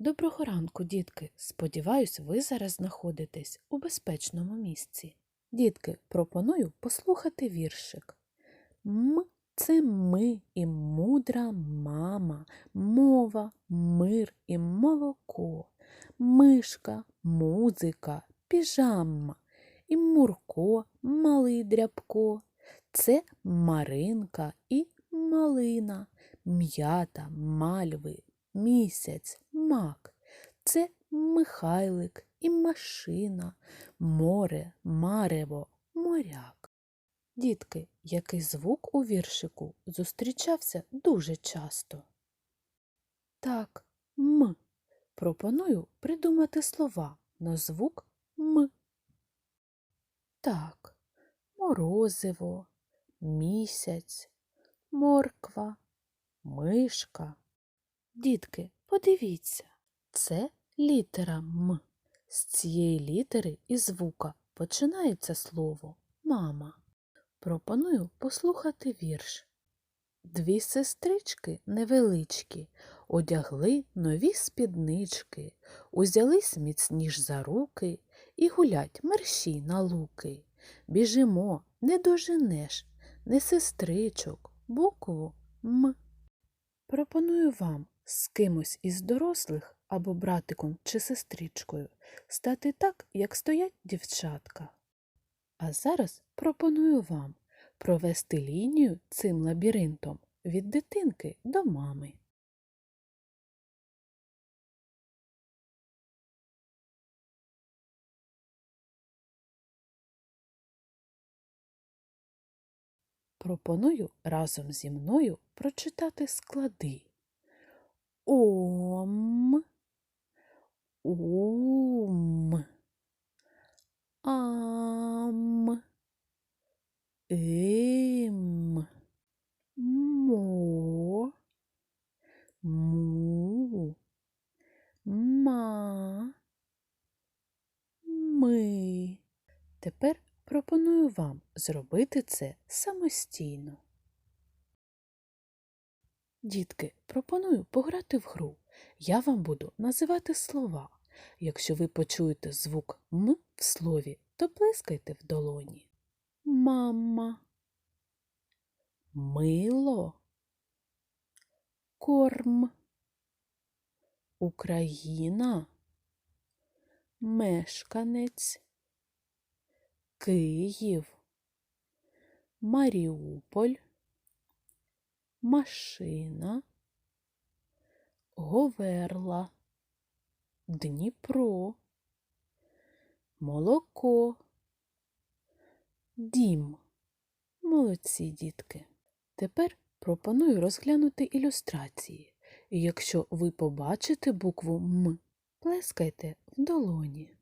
Доброго ранку, дітки! Сподіваюсь, ви зараз знаходитесь у безпечному місці. Дітки, пропоную послухати віршик. М це ми і мудра мама, мова, мир і молоко, мишка, музика, піжама і Мурко, малий дрябко. Це Маринка і малина, м'ята, мальви, місяць, мак. Це Михайлик і машина, море, марево, моряк. Дітки, який звук у віршику зустрічався дуже часто? Так, м. Пропоную придумати слова на звук м. Так, морозиво, місяць, морква, мишка. Дітки, подивіться, це літера М. З цієї літери і звука починається слово мама. Пропоную послухати вірш. Дві сестрички невеличкі одягли нові спіднички, узялись міцніш за руки і гулять мерщій на луки. Біжимо, не доженеш, не сестричок, букву М. Пропоную вам з кимось із дорослих або братиком чи сестричкою стати так, як стоять дівчатка. А зараз пропоную вам провести лінію цим лабіринтом від дитинки до мами. Пропоную разом зі мною прочитати склади. Ом, ум, ам, им, мо, му, ма, ми. Тепер пропоную вам зробити це самостійно. Дітки, пропоную пограти в гру. Я вам буду називати слова. Якщо ви почуєте звук М в слові, то плескайте в долоні. Мама, мило, корм, Україна, мешканець, Київ, Маріуполь, машина, Говерла, Дніпро, молоко, дім. Молодці дітки. Тепер пропоную розглянути ілюстрації. І якщо ви побачите букву М, плескайте в долоні.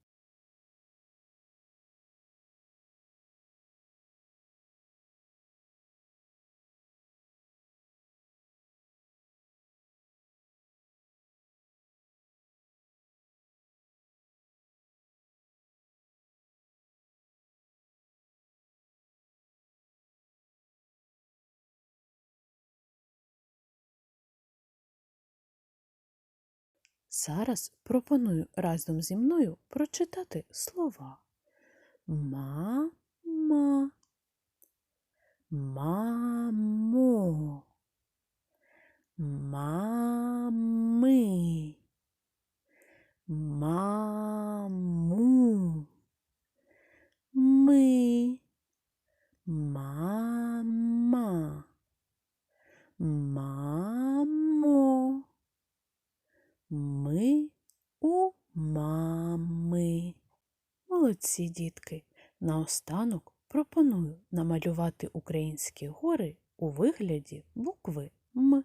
Зараз пропоную разом зі мною прочитати слова. Мама, мамо, мами, маму, ми, мама, мамо. Ми у мами. Молодці дітки. Наостанок пропоную намалювати українські гори у вигляді букви М.